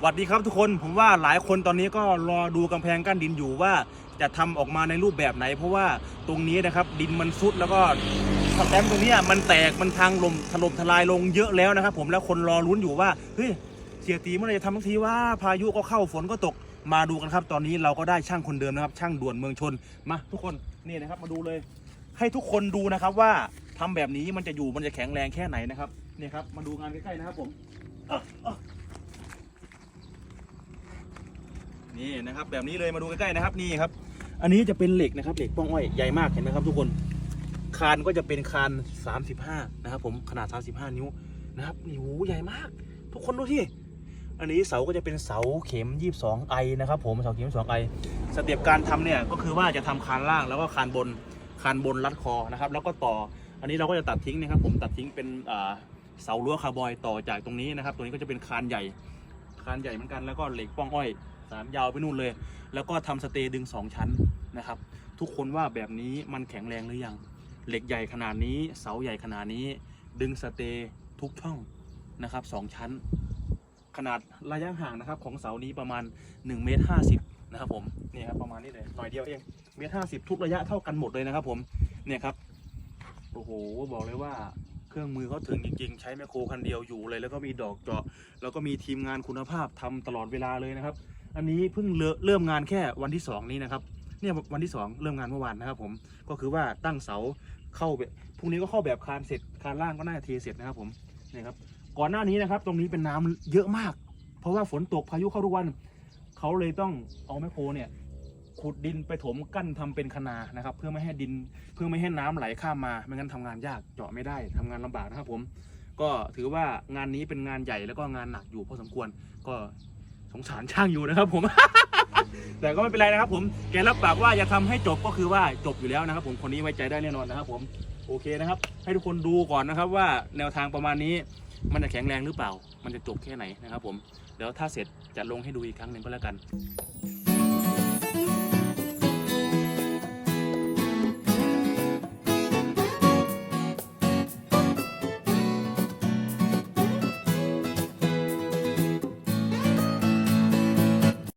สวัสดีครับทุกคนผมว่าหลายคนตอนนี้ก็รอดูกำแพงกั้นดินอยู่ว่าจะทำออกมาในรูปแบบไหน เพราะว่าตรงนี้นะครับดินมันซุดแล้วก็สแตมตรงนี้มันแตกมันทางลมถล่มทลายลงเยอะแล้วนะครับ ผมแล้วคนรอลุ้นอยู่ว่าเฮ้ยเสียตีเมื่อไหรจะทำทักทีว่าพายุก็เข้าฝนก็ตกมาดูกันครับ ตอนนี้เราก็ได้ช่างคนเดิมนะครับ ช่างด่วนเมืองชนมาทุกคนนี่นะครับมาดูเลย ให้ทุกคนดูนะครับว่าทำแบบนี้มันจะอยู่มันจะแข็งแรงแค่ไหนนะครับนี่ครับมาดูงานใกล้ๆนะครับผมเอ้อเอ้อ นี่นะครับ แบบนี้เลยมาดูใกล้ๆนะครับนี่ครับ อันนี้จะเป็นเหล็กนะครับเหล็กป้องอ้อยใหญ่มากเห็นไหมครับ ทุกคนคานก็จะเป็นคาน 35 นะครับ ผมขนาด 35 นิ้วนะครับนี่โหใหญ่มาก ทุกคนดูที่อันนี้เสาก็จะเป็นเสาเข็ม 22ไอนะครับผมเสาเข็ม 22ไอสเต็ปการทำเนี่ยก็คือว่าจะทำคานล่างแล้วก็คานบนคานบนรัดคอนะครับแล้วก็ต่อ อันนี้เราก็จะตัดทิ้งนะครับ ผมตัดทิ้งเป็นเสารั้วคาร์บอยต่อจากตรงนี้นะครับตรงนี้ก็จะเป็นคานใหญ่ คานใหญ่เหมือนกันแล้วก็เหล็กป้องอ้อย สามยาวไปนู่นเลย แล้วก็ทำสเตย์ดึงสองชั้นนะครับ ทุกคนว่าแบบนี้มันแข็งแรงหรือยัง เหล็กใหญ่ขนาดนี้เสาใหญ่ขนาดนี้ ดึงสเตย์ทุกช่องนะครับสองชั้น ขนาดระยะห่างนะครับของเสานี้ประมาณ1เมตร50นะครับผมนี่ครับประมาณนี้เลยหน่อยเดียวเองเมตรห้าสิบทุกระยะเท่ากันหมดเลยนะครับผมเนี่ยครับโอ้โหบอกเลยว่าเครื่องมือเขาถึงจริงๆ ใช้แมคโครคันเดียวอยู่เลย แล้วก็มีดอกเจาะแล้วก็มีทีมงานคุณภาพทำตลอดเวลาเลยนะครับ อันนี้เพิ่งเริ่มงานแค่วันที่ 2 นี้นะครับเนี่ยวันที่ 2 เริ่มงานเมื่อวานนะครับ ผมก็คือว่าตั้งเสาเข้าแบบพรุ่งนี้ก็เข้าแบบคานเสร็จคานล่างก็น่าจะเทเสร็จนะครับผมนี่ครับก่อนหน้านี้นะครับ ตรงนี้เป็นน้ำเยอะมาก เพราะว่าฝนตกพายุเข้าทุกวันเขาเลยต้องเอาแมคโครเนี่ยขุดดินไปถมกั้นทำเป็นคนานะครับ เพื่อไม่ให้ดินเพื่อไม่ให้น้ำไหลข้ามมาไม่งั้นทำงานยากเจาะไม่ได้ทำงานลำบากนะครับผมก็ถือว่างานนี้เป็นงานใหญ่แล้วก็งานหนักอยู่พอสมควรก็ สงสารช่างอยู่นะครับผม แต่ก็ไม่เป็นไรนะครับ ผมแกรับปากว่าจะทำให้จบก็คือว่าจบอยู่แล้วนะครับ ผมคนนี้ไว้ใจได้แน่นอนนะครับ ผมโอเคนะครับ ให้ทุกคนดูก่อนนะครับ ว่าแนวทางประมาณนี้ มันจะแข็งแรงหรือเปล่า มันจะจบแค่ไหนนะครับ ผมเดี๋ยวถ้าเสร็จจะลงให้ดูอีกครั้งหนึ่งก็แล้วกัน